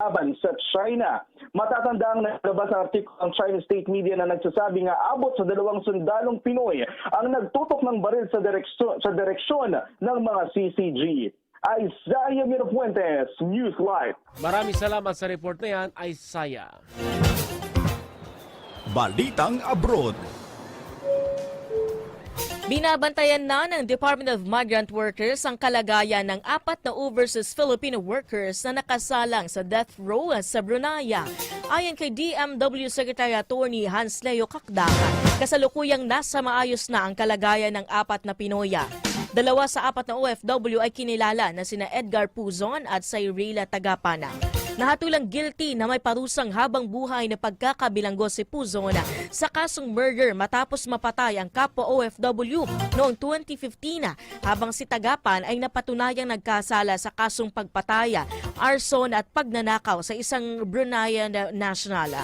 laban sa China. Matatanda ang naglabas ang article ng China State Media na nagsasabi nga abot sa dalawang sundalong Pinoy ang nagtutok ng baril sa direksyon, sa direksyon ng mga CCG. Isaiah Mirafuentes, News Live. Maraming salamat sa report na yan, Isaiah. Balitang Abroad. Binabantayan na ng Department of Migrant Workers ang kalagayan ng apat na overseas Filipino workers na nakasalang sa death row sa Brunei. Ayon kay DMW Secretary Attorney Hans Leo Kakdakan, kasalukuyang nasa maayos na ang kalagayan ng apat na Pinoya. Dalawa sa apat na OFW ay kinilala na sina Edgar Puzon at Cyrila Tagapana. Nahatulang guilty na may parusang habang buhay na pagkakabilanggo si Puzon sa kasong murder matapos mapatay ang kapwa OFW noong 2015 habang si Tagapan ay napatunayang nagkasala sa kasong pagpataya, arson at pagnanakaw sa isang Bruneian national.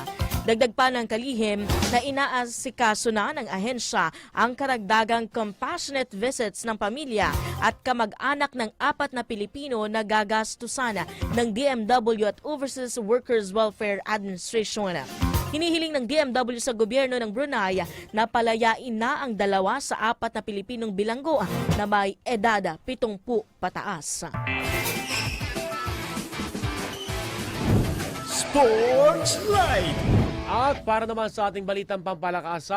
Dagdag pa ng kalihim na inaasikaso na ng ahensya ang karagdagang compassionate visits ng pamilya at kamag-anak ng apat na Pilipino na gagastusan ng DMW at Overseas Workers Welfare Administration. Hinihiling ng DMW sa gobyerno ng Brunei na palayain na ang dalawa sa apat na Pilipinong bilanggo na may edad 70 pataas. Sports Live. At para naman sa ating balitang pampalakasan,